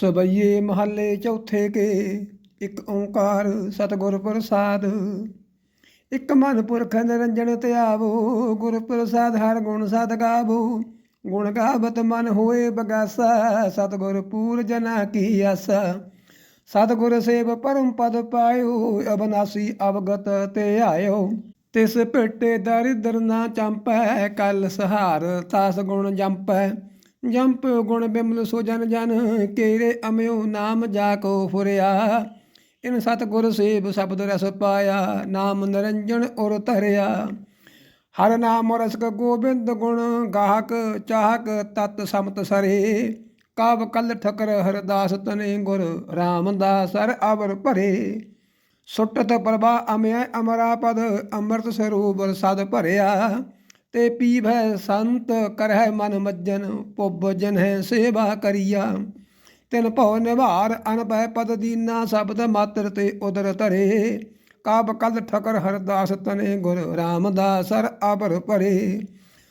ਸਬਈਏ ਮਹੱਲੇ ਚੌਥੇ ਕੇ, ਇੱਕ ਓੰਕਾਰ ਸਤਿਗੁਰ ਪ੍ਰਸਾਦ। ਇੱਕ ਮਨ ਪੁਰਖ ਨਿਰੰਜਨ ਧਿਆਵੋ, ਗੁਰ ਪ੍ਰਸਾਦ ਹਰ ਗੁਣ ਸਦ ਗਾਵੋ। ਗੁਣ ਗਾਵਤ ਮਨ ਹੋਏ ਬਗਾਸਾ, ਸਤਿਗੁਰ ਪੂਰ ਜਨਾ ਕੀ ਆਸਾ। ਸਤਿਗੁਰ ਸੇਵ ਪਰਮ ਪਦ ਪਾਇਓ, ਅਬਨਾਸੀ ਅਵਗਤ ਤੇ ਆਇਓ। ਤਿਸ ਭੇਟੇ ਦਰਿਦਰ ਨਾ ਚੰਪੈ, ਕਲ ਸਹਾਰ ਤਾਸ ਗੁਣ ਜੰਪੈ। ਜੰਪ ਗੁਣ ਬਿਮਲ ਸੋ ਜਨ ਜਨ, ਕੇਰੇ ਅਮਿਓ ਨਾਮ ਜਾ ਕੋ ਫੁਰਿਆ। ਇਨ ਸਤਿਗੁਰ ਸੇਵ ਸ਼ਬਦ ਰਸ ਪਾਇਆ, ਨਾਮ ਨਿਰੰਜਨ ਔਰ ਧਰਿਆ। ਹਰ ਨਾਮ ਰਸਕ ਗੋਬਿੰਦ ਗੁਣ, ਗਾਹਕ ਚਾਹਕ ਤਤ ਸਮਤ ਸਰੇ। ਕਬ ਕਲ ਠਕਰ ਹਰਦਾਸ ਤਨੇ ਗੁਰ, ਰਾਮਦਾਸ ਹਰ ਅਵਰ ਭਰੇ। ਸੁਟਤ ਪ੍ਰਭਾ ਅਮਿਆ ਅਮਰਾ ਪਦ, ਅੰਮ੍ਰਿਤ ਸਰੂਪ ਸਦ ਭਰਿਆ। ਤੇ ਪੀਵੈ ਸੰਤ ਕਰਹਿ ਮਨ ਮੱਜਨ, ਪੁੱਬ ਜਨਹਿ ਸੇਵਾ ਕਰੀਆ। ਤਿਨ ਭਉ ਨਿਵਾਰ ਅਨਭੈ ਪਦ ਦੀਨਾ, ਸ਼ਬਦ ਮਾਤਰ ਤੇ ਉਦਰ ਧਰੇ। ਕਬ ਕਲ ਠਕਰ ਹਰਦਾਸ ਤਨੇ ਗੁਰ ਰਾਮਦਾਸ ਹਰ ਅਬਰ ਭਰੇ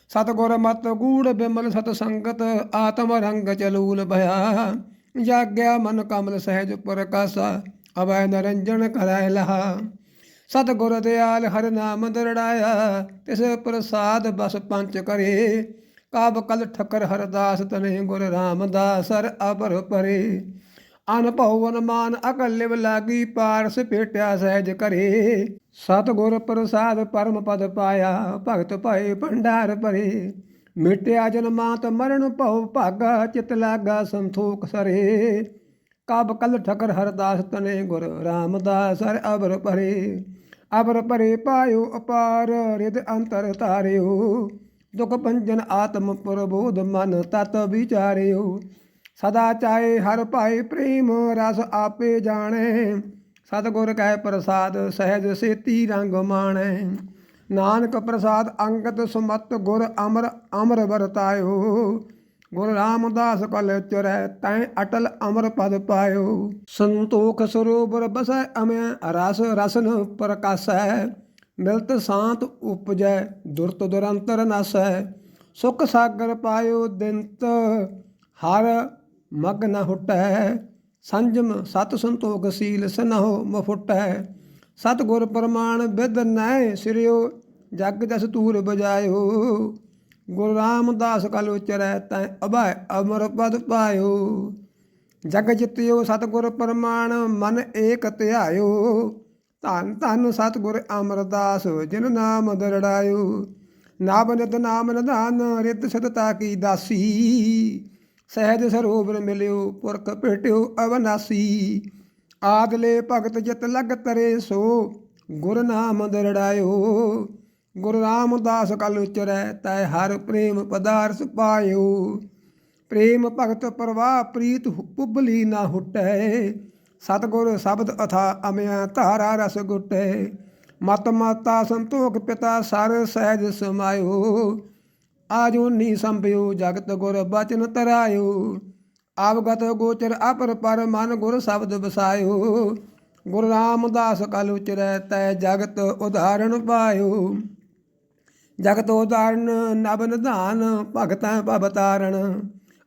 ਸਤਗੁਰ ਮਤ ਗੂੜ ਬਿਮਲ ਸਤ ਸੰਗਤ, ਆਤਮ ਰੰਗ ਚਲੂਲ ਭਇਆ। ਜਾਗਿਆ ਮਨ ਕਮਲ ਸਹਿਜ ਪ੍ਰਕਾਸ਼ਾ, ਅਵੈ ਨਰੰਜਨ ਕਰੈ ਲਹਾ। ਸਤਗੁਰ ਦਿਆਲ ਹਰ ਨਾਮ ਦਰੜਾਇਆ, ਤਿਸ ਪ੍ਰਸਾਦ ਬਸ ਪੰਚ ਕਰੇ। ਕਬ ਕਲ ਠਕਰ ਹਰਦਾਸ ਤਨੇ, ਗੁਰ ਰਾਮਦਾਸ ਹਰ ਅਬਰ ਪਰੇ। ਅਨਭਉ ਅਨਮਾਨ ਅਕਲ ਲਿਵ ਲਾਗੀ, ਪਾਰਸ ਭੇਟਿਆ ਸਹਿਜ ਕਰੇ। ਸਤਗੁਰ ਪ੍ਰਸਾਦ ਪਰਮ ਪਦ ਪਾਇਆ, ਭਗਤ ਭਏ ਭੰਡਾਰ ਭਰੇ। ਮਿਟਿਆ ਜਨਮਾਤ ਮਰਨ ਭਉ ਭਾਗਾ, ਚਿਤ ਲਾਗਾ ਸੰਤੋਖ ਸਰੇ। ਕਬ ਕਲ ਠਕਰ ਹਰਦਾਸ ਤਨੇ, ਗੁਰ ਰਾਮਦਾਸ ਹਰ ਅਬਰ ਪਰੇ। ਅਬਰ ਭਰੇ ਪਾਇਓ, ਅਪਾਰ ਰਿਦ ਅੰਤਰ ਤਾਰਿਓ ਦੁਖ ਭੰਜਨ ਆਤਮ ਪ੍ਰਬੋਧ ਮਨ ਤਤ ਵਿਚਾਰਿਓ। ਸਦਾ ਚਾਏ ਹਰ ਭਾਏ ਪ੍ਰੇਮ, ਰਸ ਆਪੇ ਜਾਣੈ। ਸਤਗੁਰ ਕਹਿ ਪ੍ਰਸਾਦ, ਸਹਿਜ ਸੇਤੀ ਰੰਗ ਮਾਣੈ। ਨਾਨਕ ਪ੍ਰਸਾਦ ਅੰਗਤ ਸੁਮਤ ਗੁਰ ਅਮਰ ਅਮਰ ਵਰਤਾਇਓ। ਗੁਰ ਰਾਮਦਾਸ ਕਲ ਚੁਰੈ, ਤੈ ਅਟਲ ਅਮਰ ਪਦ ਪਾਇਓ। ਸੰਤੋਖ ਸਰੋਵਰ ਬਸੈ ਅਮੈ ਰਸ ਰਸਨ ਪ੍ਰਕਾਸੈ। ਮਿਲਤ ਸ਼ਾਂਤ ਉਪਜੈ, ਦੁਰਤ ਦੁਰੰਤਰ ਨਸੈ। ਸੁਖ ਸਾਗਰ ਪਾਇਓ ਦਿਨਤ ਹਰ ਮਗ ਨ ਹੁਟੈ। ਸੰਜਮ ਸਤ ਸੰਤੋਖ ਸੀਲ ਸਨਹੁ ਮਫੁਟੈ ਸਤ ਗੁਰ ਪ੍ਰਮਾਣ ਬਿਦ ਨੈ ਸਿਰਿਓ, ਜਗ ਜਸ ਤੂਰ ਬਜਾਇਓ। ਗੁਰੂ ਰਾਮਦਾਸ ਕਲ ਉਚਰੈ ਤੈ ਅਭੈ ਅਮਰ ਪਦ ਪਾਇਓ। ਜਗ ਜਿਤਿਓ ਸਤਿਗੁਰ ਪ੍ਰਮਾਣ, ਮਨ ਏਕ ਧਿਆਇਓ। ਧੰਨ ਧੰਨ ਸਤਿਗੁਰ ਅਮਰਦਾਸ, ਜਿਨ ਨਾਮ ਦਰੜਾਇਓ। ਨਾਮ ਨਿਤ ਨਾਮ ਨਿਧਾਨ ਰਿਤ ਸਤਤਾ ਕੀ ਦਾਸੀ। ਸਹਿਜ ਸਰੋਵਰ ਮਿਲਿਓ, ਪੁਰਖ ਭੇਟਿਓ ਅਵਨਾਸੀ। ਆਦਲੇ ਭਗਤ ਜਿਤ ਲਗ ਤਰੇ ਸੋ, ਗੁਰ ਨਾਮ ਦਰੜਾਇਓ। ਗੁਰੂ ਰਾਮਦਾਸ ਕਲ ਉਚਰੈ, ਤੈ ਹਰ ਪ੍ਰੇਮ ਪਦਾਰਥ ਪਾਇਓ। ਪ੍ਰੇਮ ਭਗਤ ਪ੍ਰਵਾਹ ਪ੍ਰੀਤ ਪੁਬਲੀ ਨਾ ਹੁਟੈ। ਸਤਗੁਰ ਸ਼ਬਦ ਅਥਾ ਅਮਿਆ ਧਾਰਾ ਰਸ ਗੁਟੈ। ਮਤ ਮਾਤਾ ਸੰਤੋਖ ਪਿਤਾ ਸਰ ਸਹਿਜ ਸਮਾਇਓ। ਆਜੋ ਨੀ ਸੰਭਿਓ, ਜਗਤ ਗੁਰ ਬਚਨ ਤਰਾਇਓ। ਆਵਗਤ ਗੋਚਰ ਅਪਰ ਪਰ ਮਨ ਗੁਰ ਸ਼ਬਦ ਵਸਾਇਓ। ਗੁਰ ਰਾਮਦਾਸ ਕਲ ਉਚਰੈ, ਤੈ ਜਗਤ ਉਦਾਹਰਣ ਪਾਇਓ। ਜਗਤ ਉਦਾਹਰਣ ਨਬ ਨਿਧਾਨ, ਭਗਤਾਂ ਭਵਤਾਰਣ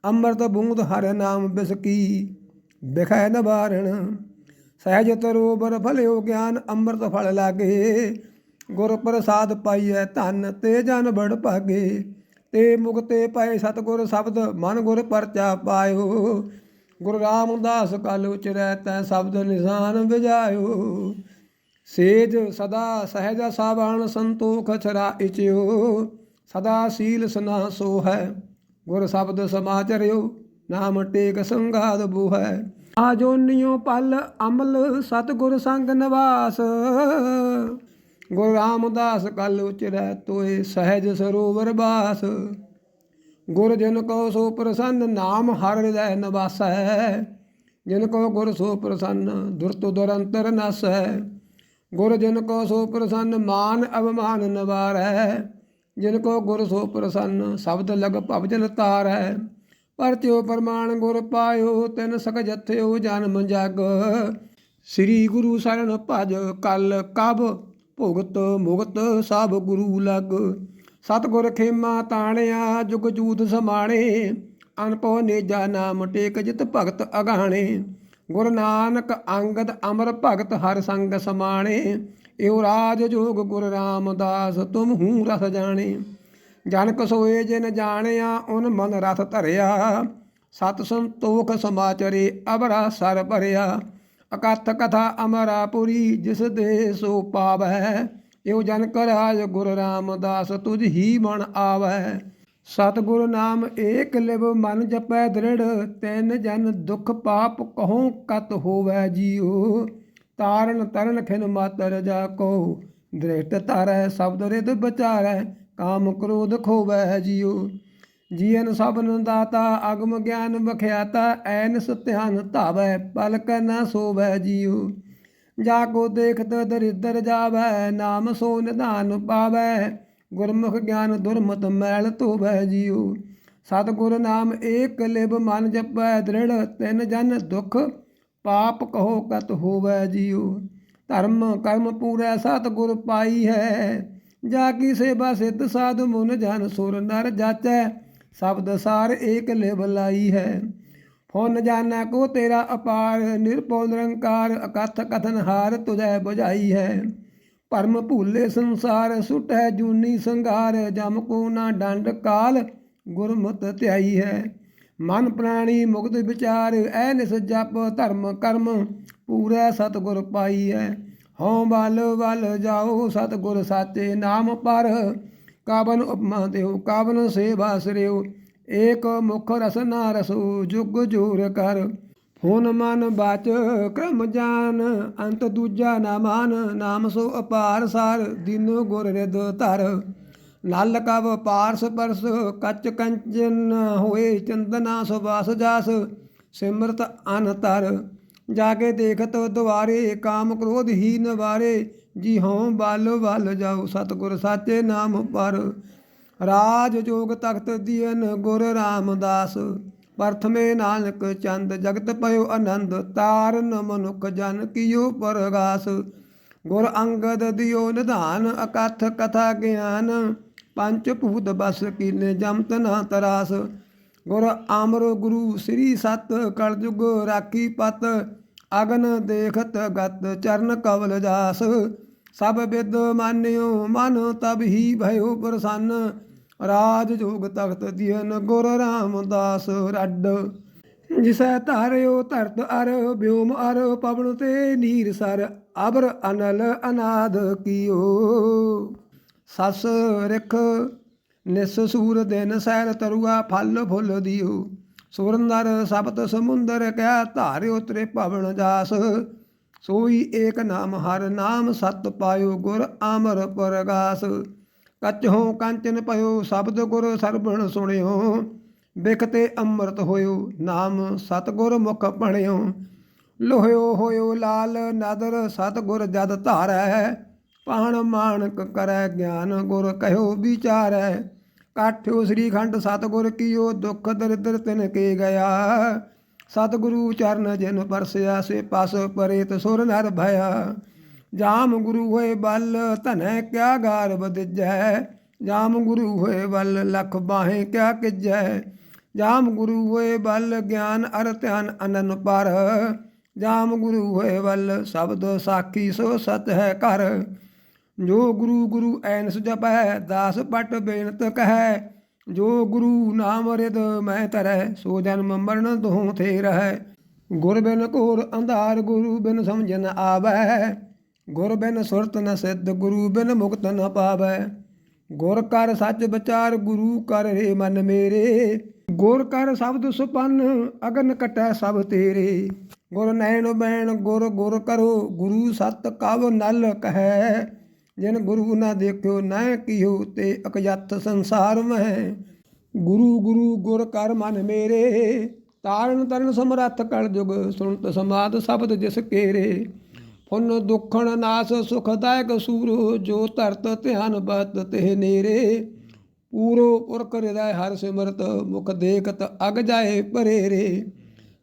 ਅੰਮ੍ਰਿਤ ਬੂੰਦ ਹਰ ਨਾਮ ਬਿਸਕੀ, ਬਿਖੈ ਨਵਾਰਣ। ਸਹਿਜ ਤਰੋਬਰ ਭਲਿਓ ਗਿਆਨ, ਅੰਮ੍ਰਿਤ ਫਲ ਲਾਗੇ। ਗੁਰ ਪ੍ਰਸਾਦ ਪਾਈਐ ਧਨ, ਤੇ ਜਨ ਬੜ ਭਾਗੇ। ਤੇ ਮੁਕਤੇ ਪਏ ਸਤਗੁਰ ਸ਼ਬਦ, ਮਨ ਗੁਰ ਪਰਚਾ ਪਾਇਓ। ਗੁਰੂ ਰਾਮਦਾਸ ਕਲ ਉਚਰੈ, ਤੈ ਸ਼ਬਦ ਨਿਸ਼ਾਨ ਵਿਜਾਇਓ। ਸੇਜ ਸਦਾ ਸਹਿਜ ਸਾਵਣ ਸੰਤੋਖ ਛਰਾ ਇਚਿਓ, ਸਦਾ ਸੀਲ ਸਨਾ ਸੋ ਹੈ ਗੁਰ ਸ਼ਬਦ ਸਮਾਚਰਿਓ, ਨਾਮ ਟੇਕ ਸੰਗਾਦ ਬੂਹੈ। ਆਜੋਨਿਓ ਪਲ ਅਮਲ ਸਤਗੁਰ ਸੰਗ ਨਿਵਾਸ, ਗੁਰੂ ਰਾਮਦਾਸ ਕਲ ਉਚਰੈ ਤੋਏ ਸਹਿਜ ਸਰੋਵਰ ਬਾਸ। ਗੁਰ ਜਨ ਕੋ ਸੋ ਪ੍ਰਸੰਨ ਨਾਮ ਹਰ ਹਿਰਦੈ ਨਿਵਾਸੈ, ਜਿਨ ਕੋ ਗੁਰ ਸੋ ਪ੍ਰਸੰਨ ਦੁਰਤ ਦੁਰੰਤਰ ਨਸੈ। ਗੁਰ ਜਨ ਕੋ ਸੋ ਪ੍ਰਸੰਨ ਮਾਨ ਅਵਮਾਨ ਨਿਵਾਰੈ, ਜਿਨ ਕੋ ਗੁਰ ਸੋ ਪ੍ਰਸੰਨ ਸ਼ਬਦ ਲਗ ਭਵਜਨ ਤਾਰੈ। ਪਰਤਿਓ ਪ੍ਰਮਾਣ ਗੁਰ ਪਾਇਓ, ਤਿਨ ਸਕ ਜਥਿਓ ਜਨਮ ਜਗ। ਸ੍ਰੀ ਗੁਰੂ ਸਰਣ ਭਜ ਕਲ ਕਬ, ਭੁਗਤ ਮੁਗਤ ਸਭ ਗੁਰੂ ਲਗ। ਸਤਗੁਰ ਖੇਮਾ ਤਾਣਿਆ, ਜੁਗ ਜੂਤ ਸਮਾਣੇ, ਅਨਪੋ ਨੇਜਾ ਨਾਮ ਟੇਕ ਜਿਤ ਭਗਤ ਅਗਾਣੇ। ਗੁਰ ਨਾਨਕ ਅੰਗਦ ਅਮਰ ਭਗਤ ਹਰ ਸੰਗ ਸਮਾਣੇ ਇਉ ਰਾਜ ਜੋਗ ਗੁਰ ਰਾਮਦਾਸ, ਤੁਮ ਹੂੰ ਰਸ ਜਾਣੇ। ਜਨਕ ਸੋਏ ਜਿਨ ਜਾਣਿਆ, ਉਨ ਮਨ ਰਥ ਧਰਿਆ। ਸਤ ਸੰਤੋਖ ਸਮਾਚਰੇ ਅਬਰਾ ਸਰ ਭਰਿਆ। ਅਕਥ ਕਥਾ ਅਮਰਾਪੁਰੀ, ਜਿਸ ਦੇ ਸੋ ਪਾਵੈ ਇਉ ਜਨਕ ਰਾਜ ਗੁਰ ਰਾਮਦਾਸ, ਤੁਝ ਹੀ ਮਨ ਆਵੈ ਸਤਿਗੁਰ ਨਾਮ ਏਕ ਲਿਵ ਮਨ ਜਪੈ ਦ੍ਰਿੜ, ਤੈਨ ਜਨ ਦੁਖ ਪਾਪ ਕਹੋ ਕਤ ਹੋਵੈ ਜੀਉ। ਤਾਰਨ ਤਰਨ ਖਿਨ ਮਾਤਰ ਜਾ ਕੋ, ਦ੍ਰਿਸ਼ਟ ਧਰੈ ਸ਼ਬਦ ਰਿਦ ਬਚਾਰੈ ਕਾਮ ਕ੍ਰੋਧ ਖੋਵੈ ਜੀਉ। ਜੀਵਨ ਸਭਨ ਦਾਤਾ ਅਗਮ ਗਿਆਨ ਬਖਿਆਤਾ ਐਨ ਸਤਿਆਨ ਧਾਵੈ, ਪਲਕ ਨ ਸੋਵੈ ਜੀਉ। ਜਾ ਕੋ ਦੇਖਤ ਦਰਿਦਰ ਜਾਵੈ, ਨਾਮ ਸੋ ਨਿਧਾਨ ਪਾਵੈ। ਗੁਰਮੁਖ ਗਿਆਨ ਦੁਰਮਤ ਮੈਲ ਧੋਵੈ ਜੀਉ। ਸਤਿਗੁਰ ਨਾਮ ਏਕ ਲਿਬ ਮਨ ਜਪੈ ਦ੍ਰਿੜ, ਤਿਨ ਜਨ ਦੁਖ ਪਾਪ ਕਹੋ ਕਤ ਹੋਵੈ ਜੀਉ। ਧਰਮ ਕਰਮ ਪੂਰੈ ਸਤਿਗੁਰ ਪਾਈ ਹੈ। ਜਾ ਕੀ ਸੇਵਾ ਸਿੱਧ ਸਾਧੂ ਮਨ ਜਨ ਸੁਰ ਨਰ ਜਾਚੈ, ਸ਼ਬਦ ਸਾਰ ਏਕ ਲਿਬ ਲਾਈ ਹੈ। ਫੁਨ ਜਾਣਾ ਕੋ ਤੇਰਾ ਅਪਾਰ ਨਿਰਪਉ ਨਿਰੰਕਾਰ, ਅਕਥ ਕਥਨ ਹਾਰ ਤੁਝੈ 부ਝਾਈ ਹੈ। ਭਰਮ ਭੂਲੇ ਸੰਸਾਰ ਸੁਟੈ ਜੂਨੀ ਸੰਘਾਰ, ਜਮ ਕੋ ਨਾ ਡੰਡ ਕਾਲ ਗੁਰਮਤਿ ਧਿਆਈ ਹੈ। ਮਨ ਪ੍ਰਾਣੀ ਮੁਕਤ ਵਿਚਾਰ, ਐ ਨਿਸ ਜਪ ਧਰਮ ਕਰਮ, ਪੂਰਾ ਸਤਿਗੁਰ ਪਾਈ ਹੈ। ਹਉ ਬਲ ਬਲ ਜਾਓ ਸਤਿਗੁਰ ਸਾਚੇ ਨਾਮ ਪਰ ਕਾਬਨ ਉਪਮਾ ਦਿਓ ਕਾਬਨ ਸੇਵਾ ਸਰਿਓ। ਏਕ ਮੁਖ ਰਸਨਾ ਰਸੋ, ਜੁਗ ਜੂਰ ਕਰ। ਹੁਣ ਮਨ ਬਾਚ ਕਰਮ ਜਾਨ, ਅੰਤ ਦੂਜਾ ਨਾ ਨਾਮ ਸੋ ਅਪਾਰ ਸਾਰ, ਦਿਨੋ ਗੁਰ ਰਿਦ ਧਰ। ਨਲ ਕਵ ਪਾਰਸ ਪਰਸ, ਕੱਚ ਕੰਚਨ ਹੋਏ ਚੰਦਨਾ ਸੁਬਾਸ ਜਾਸ, ਸਿਮਰਤ ਅਨਤਰ। ਜਾ ਕੇ ਦੇਖਤ ਦੁਆਰੇ, ਕਾਮ ਕ੍ਰੋਧ ਹੀ ਨਵਾਰੇ ਜੀ ਹਉ ਬਲ ਵੱਲ ਜਾਓ, ਸਤਿਗੁਰ ਸਾਚੇ ਨਾਮ ਪਰ। ਰਾਜ ਜੋਗ ਤਖਤ ਦੀਨ ਗੁਰ ਰਾਮਦਾਸ। ਪ੍ਰਥਮੇ ਨਾਨਕ ਚੰਦ ਜਗਤ ਪਇਓ ਆਨੰਦ, ਤਾਰਨ ਮਨੁਖ ਜਨ ਕੀਓ ਪਰਗਾਸ। ਗੁਰ ਅੰਗਦ ਦਿਓ ਨਿਧਾਨ, ਅਕਥ ਕਥਾ ਗਿਆਨ। ਪੰਚ ਭੂਤ ਬਸ ਕੀਨੇ ਜਮਤ ਨਾ ਤਰਾਸ। ਗੁਰ ਆਮਰ ਗੁਰੂ ਸ੍ਰੀ ਸਤ ਕਲਯੁਗ ਰਾਖੀ ਪਤ। ਅਗਨ ਦੇਖਤ ਗਤ ਚਰਨ ਕਵਲ ਜਾਸ। ਸਭ ਵਿਦ ਮਾਨਿਓ, ਮਨ ਤਬ ਹੀ ਭਇਓ ਪ੍ਰਸੰਨ। ਰਾਜ ਜੋਗ ਤਖਤ ਦੀਨ ਗੁਰ ਰਾਮਦਾਸ ਰੱਡ, ਜਿਸੈ ਧਾਰਿਓ ਧਰਤ ਅਰ ਬਿਉਮ ਅਰ, ਪਵਨ ਤੇ ਨੀਰ ਸਰ, ਅਬਰ ਅਨਲ ਅਨਾਦ ਕੀਓ। ਸਸ ਰਿਖ ਨਿਸ ਸੂਰ ਦਿਨ ਸੈਰ ਤਰੁਆ ਫਲ ਫੁੱਲ ਦਿਓ। ਸੁਰੰਦਰ ਸਬਤ ਸਮੁੰਦਰ ਕਹਿ ਧਾਰਿਓ ਤ੍ਰੇ ਭਵਨ ਜਾਸ। ਸੋਈ ਏਕ ਨਾਮ ਹਰ ਨਾਮ ਸਤ ਪਾਇਓ ਗੁਰ ਆਮਰ ਪਰਗਾਸ। ਕਚਹੋ ਕੰਚਨ ਪਇਓ ਸ਼ਬਦ ਗੁਰ ਸਰਬਣ ਸੁਣਿਓ। ਬਿਖ ਤੇ ਅੰਮ੍ਰਿਤ ਹੋਇਓ, ਨਾਮ ਸਤਗੁਰ ਮੁਖ ਪਣਿਓ। ਲੋਹਿਓ ਹੋਇਓ ਲਾਲ ਨਦਰ, ਸਤਗੁਰ ਜਦ ਧਾਰੈ, ਪਾਣ ਮਾਨਕ ਕਰੈ ਗਿਆਨ ਗੁਰ ਕਹਿਓ ਵਿਚਾਰੈ। ਕਾਠਿਓ ਸ੍ਰੀ ਖੰਡ ਸਤਗੁਰ ਕੀਓ, ਦੁਖ ਦਰਿਦਰ ਤਿਨ ਕੇ ਗਿਆ। ਸਤਿਗੁਰੂ ਚਰਨ ਜਿਨ ਪਰਸਿਆ ਸੇ ਪਸ ਪਰੇਤ ਸੁਰ ਨਰ ਭਇਆ। ਜਾਮ ਗੁਰੂ ਹੋਏ ਬਲ, ਧਨੈ ਕਿਆ ਗਾਰ ਬਦਜੈ ਜਾਮ ਗੁਰੂ ਹੋਏ ਬਲ, ਲਖ ਬਾਹੇ ਕਿਆ ਕਿਜੈ? ਜਾਮ ਗੁਰੂ ਹੋਏ ਬਲ, ਗਿਆਨ ਅਰ ਧਿਆਨ ਅਨਨ ਪਰ। ਜਾਮ ਗੁਰੂ ਹੋਏ ਬਲ, ਸ਼ਬਦ ਸਾਖੀ ਸੋ ਸਤ ਹੈ ਕਰ ਜੋ ਗੁਰੂ ਗੁਰੂ ਐਨਸ ਜਪੈ, ਦਾਸ ਪਟ ਬੇਨਤ ਕਹੈ। ਜੋ ਗੁਰੂ ਨਾਮ ਰਿਦ ਮੈਂ ਤਰੈ ਸੋ ਜਨਮ ਮਰਨ ਦੋਹ ਥੇ ਰਹੈ ਗੁਰ ਬਿਨ ਘੋਰ ਅੰਧਾਰ, ਗੁਰੂ ਬਿਨ ਸਮਝ ਆਵੈ। ਗੁਰ ਬਿਨ ਸੁਰਤ ਨ ਸਿੱਧ ਗੁਰੂ ਬਿਨ ਮੁਕਤ ਨ ਪਾਵੈ। ਗੁਰ ਕਰ ਸੱਚ ਵਿਚਾਰ ਗੁਰੂ ਕਰ ਰੇ ਮਨ ਮੇਰੇ। ਗੁਰ ਕਰ ਸ਼ਬਦ ਸੁਪਨ ਅਗਨ ਕਟੈ ਸਭ ਤੇਰੇ। ਗੁਰ ਨੈਣ ਬੈਣ ਗੁਰ ਗੁਰ ਕਰੋ ਗੁਰੂ ਸਤ ਕਵ ਨਲ ਕਹੈ। ਜਿਨ ਗੁਰੂ ਨਾ ਦੇਖਿਓ ਨਾ ਕੀਓ ਤੇ ਅਕਜਤ ਸੰਸਾਰ ਮਹਿ ਗੁਰੂ ਗੁਰੂ ਗੁਰ ਕਰ ਮਨ ਮੇਰੇ। ਤਾਰਨ ਤਰਨ ਸਮਰੱਥ ਕਲ ਜੁਗ ਸੁਣਤ ਸਮਾਦ ਸ਼ਬਦ ਜਿਸ ਕੇਰੇ। ਫੁਨ ਦੁਖਣ ਨਾਸ ਸੁਖਦਾਇਕ ਸੂਰ, ਜੋ ਧਰਤ ਧਿਆਨ ਬਤ ਤੇ ਨੇਰੇ। ਪੂਰੋ ਪੁਰਖ ਹਿਰਦੈ ਹਰ ਸਿਮਰਤ, ਮੁਖ ਦੇਖਤ ਅਗ ਜਾਏ ਪਰੇ ਰੇ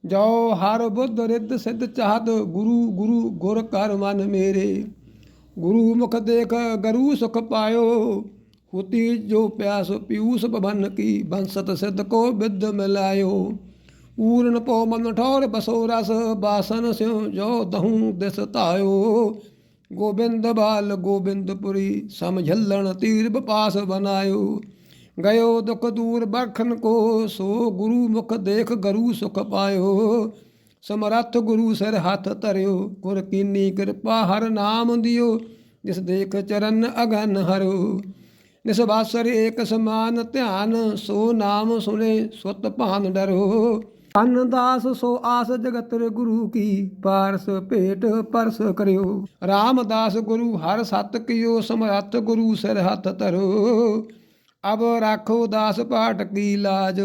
ਜੋ ਹਰ ਬੁੱਧ ਰਿੱਧ ਸਿੱਧ ਚਾਹਤ, ਗੁਰੂ ਗੁਰੂ ਗੁਰ ਕਰ ਮਨ ਮੇਰੇ। ਗੁਰੂ ਮੁਖ ਦੇਖ ਗਰੂ ਸੁਖ ਪਾਇਓ, ਹੁਤੀ ਜੋ ਪਿਆਸ ਪਿਊਸ ਪਵਨ ਕੀ, ਬੰਸਤ ਸਿੱਧ ਕੋ ਬਿਦ ਮਿਲਾਇਓ। ਪੂਰਨ ਪੋ ਮਨ ਠੌਰ ਬਸੋ ਰਸ, ਬਾਸਨ ਸਿਉ ਜੋ ਦਹੂੰ ਦਿਸ ਧਾਇਓ। ਗੋਬਿੰਦ ਬਾਲ ਗੋਬਿੰਦਪੁਰੀ ਸਮਝਲਣ ਤੀਰ ਬਪਾਸ ਬਨਾਇਓ। ਗਇਓ ਦੁਖ ਦੂਰ ਬਰਖਨ ਕੋ, ਸੋ ਗੁਰੂ ਮੁਖ ਦੇਖ ਗਰੂ ਸੁਖ ਪਾਇਓ। ਸਮਰੱਥ ਗੁਰੂ ਸਿਰ ਹੱਥ ਧਰਿਓ, ਗੁਰ ਕੀਨੀ ਕਿਰਪਾ ਹਰ ਨਾਮ ਦਿਓ, ਜਿਸ ਦੇਖ ਚਰਨ ਅਗਨ ਹਰੋ ਨਿਸਵਾਸਰ ਏਕ ਸਮਾਨ ਧਿਆਨ, ਸੋ ਨਾਮ ਸੁਨੇ ਸੁਤ ਭਾਨ ਡਰੋ। ਅਨ ਦਾਸ ਸੋ ਆਸ ਜਗਤਰ ਗੁਰੂ ਕੀ ਪਾਰਸ ਭੇਟ ਪਰਸ ਕਰਿਓ। ਰਾਮਦਾਸ ਗੁਰੂ ਹਰ ਸਤ ਕੀਓ, ਸਮਰੱਥ ਗੁਰੂ ਸਿਰ ਹੱਥ ਧਰੋ। ਅਬ ਰਾਖੋ ਦਾਸ ਪਾਠ ਕੀ ਲਾਜ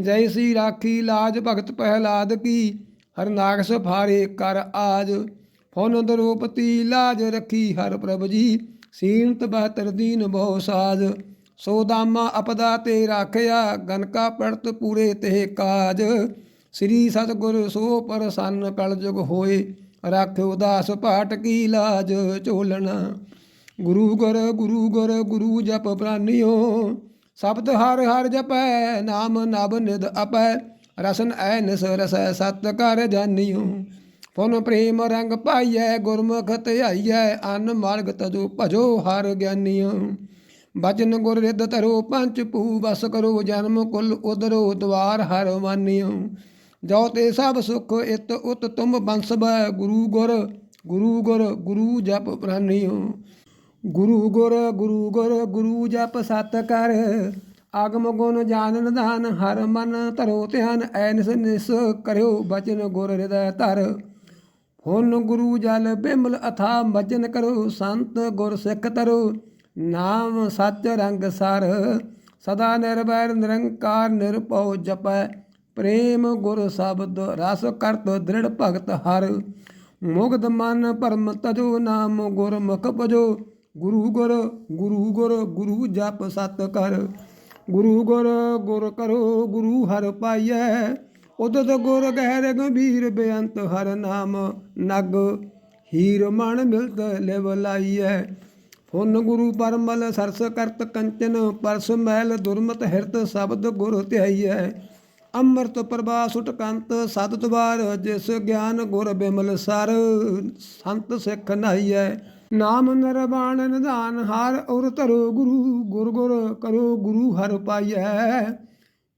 ਜੈਸੀ ਰਾਖੀ ਲਾਜ ਭਗਤ ਪਹਿਲਾਦ ਕੀ ਹਰਨਾਗਸ ਫਾਰੇ ਕਰ ਆਜ। ਫੁਨ ਦਰੂਪਤੀ ਲਾਜ ਰੱਖੀ ਹਰ ਪ੍ਰਭ ਜੀ ਸੀਨਤ ਬਹਤਰ ਦੀਨ ਬਹੁ ਸਾਜ। ਸੋ ਦਾਮਾ ਅਪਦਾ ਤੇ ਰਾਖਿਆ, ਗਨਕਾ ਪੜਤ ਪੂਰੇ ਤੇ ਕਾਜ। ਸ੍ਰੀ ਸਤਗੁਰ ਸੋ ਪ੍ਰਸੰਨ ਕਲ ਜੁਗ ਹੋਏ ਰਾਖਿਓ ਦਾਸ ਪਾਟ ਕੀ ਲਾਜ ਝੋਲਣਾ। ਗੁਰੂ ਗੁਰ ਗੁਰੂ ਗੁਰ ਗੁਰੂ ਜਪ ਪ੍ਰਾਨਿਓ, ਸ਼ਬਦ ਹਰ ਹਰ ਜਪੈ, ਨਾਮ ਨਬ ਨਿਦ ਅਪੈ ਰਸਨ ਐ ਨਿਸ ਰਸੈ ਸਤ ਕਰ ਜਾਣਿਓ ਫੁਨ ਪ੍ਰੇਮ ਰੰਗ ਪਾਈਐ, ਗੁਰਮੁਖ ਧਿਆਈਐ, ਅਨ ਮਾਰਗ ਤਜੋ ਭਜੋ ਹਰ ਗਿਆਨੀਓ। ਬਚਨ ਗੁਰ ਰਿਦ ਧਰੋ, ਪੰਚ ਪੂ ਬਸ ਕਰੋ, ਜਨਮ ਕੁਲ ਉਦਰੋ ਦਵਾਰ ਹਰ ਮਾਨਿਓ। ਜੋ ਤੇ ਸਭ ਸੁਖ ਇਤ ਉਤ ਤੁਮ ਬੰਸਬੈ, ਗੁਰੂ ਗੁਰ ਗੁਰੂ ਗੁਰ, ਗੁਰੂ ਜਪ ਪ੍ਰਾਨਿਓ ਗੁਰੂ ਗੁਰ ਗੁਰੂ ਗੁਰ, ਗੁਰੂ ਜਪ ਸਤ ਕਰ। ਆਗਮ ਗੁਣ ਜਾਣ ਨਿਧਾਨ ਹਰ ਮਨ ਧਰੋ ਧਿਆਨ, ਐਨਸ ਨਿਸ ਕਰਿਓ ਬਚਨ ਗੁਰ ਹਿਰਦੈ ਧਰ। ਹੁਣ ਗੁਰੂ ਜਲ ਬਿਮਲ ਅਥਾ ਬਚਨ ਕਰੋ, ਸੰਤ ਗੁਰ ਸਿੱਖ ਤਰੋ। ਨਾਮ ਸੱਚ ਰੰਗ ਸਰ, ਸਦਾ ਨਿਰਵੈਰ ਨਿਰੰਕਾਰ, ਨਿਰਭਉ ਜਪੈ। ਪ੍ਰੇਮ ਗੁਰ ਸ਼ਬਦ, ਰਸ ਕਰਤ, ਦ੍ਰਿੜ ਭਗਤ ਹਰ। ਮੁਗਧ ਮਨ ਪਰਮ ਤਜੋ, ਨਾਮ ਗੁਰ ਮੁਖ ਭਜੋ। ਗੁਰੂ ਗੁਰ ਗੁਰੂ ਗੁਰ, ਗੁਰੂ ਜਪ ਸਤ ਕਰ। ਗੁਰੂ ਗੁਰ ਗੁਰ ਕਰੋ, ਗੁਰੂ ਹਰ ਪਾਈਐ। ਉਦਤ ਗੁਰ ਗਹਿਰ ਗੰਭੀਰ ਬੇਅੰਤ ਹਰ ਨਾਮ ਨਗ। ਹੀਰ ਮਨ ਮਿਲਤ ਲਿਵ ਲਾਈਐ। ਫੁਨ ਗੁਰੂ ਪਰਮਲ ਸਰਸ ਕਰਤ ਕੰਚਨ, ਪਰਸ ਮੈਲ ਦੁਰਮਤ ਹਿਰਤ ਸ਼ਬਦ ਗੁਰ ਧਿਆਈਐ। ਅੰਮ੍ਰਿਤ ਪ੍ਰਭਾ ਸੁਟ ਕੰਤ ਸਤ ਦੁਆਰ ਜਿਸ ਗਿਆਨ ਗੁਰ ਬਿਮਲ ਸਰ ਸੰਤ ਸਿੱਖ ਨਾਈਐ। ਨਾਮ ਨਿਰਵਾਣ ਨਿਧਾਨ ਹਰ ਔਰ ਧਰੋ ਗੁਰੂ, ਗੁਰ ਗੁਰ ਕਰੋ ਗੁਰੂ ਹਰ ਪਾਈਐ।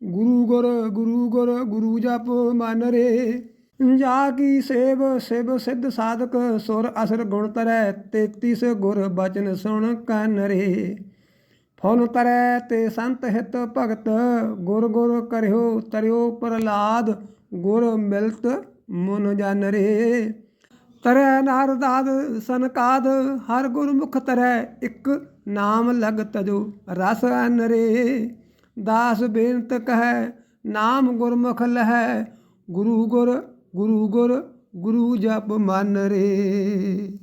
ਗੁਰੂ ਗੁਰ ਗੁਰੂ ਗੁਰ, ਗੁਰੂ ਜਪ ਮਨ ਰੇ। ਜਾ ਕੀ ਸੇਵ, ਸਿਵ ਸਿੱਧ ਸਾਧਕ, ਸੁਰ ਅਸਰ ਗੁਣ ਤਰੈ 33 ਗੁਰ ਬਚਨ ਸੁਣ ਕੰਨ ਰੇ। ਫੁਨ ਤਰੈ ਤੇ ਸੰਤ ਹਿਤ ਭਗਤ, ਗੁਰ ਗੁਰ ਕਰਿਓ ਤਰਿਓ ਪ੍ਰਲਾਦ, ਗੁਰ ਮਿਲਤ ਮਨ ਜਨ ਰੇ। ਤਰੈ ਨਾਰਦਾਦ ਸਨਕਾਦ, ਹਰ ਗੁਰਮੁਖ ਤਰੈ ਇੱਕ ਨਾਮ ਲਗ ਤਜੋ ਰਸ ਅਨ ਰੇ। ਦਾਸ ਬੇਨਤ ਕਹੈ, ਨਾਮ ਗੁਰਮੁਖ ਲਹੈ, ਗੁਰੂ ਗੁਰ ਗੁਰੂ ਗੁਰ ਗੁਰੂ ਜਪ ਮਨ ਰੇ।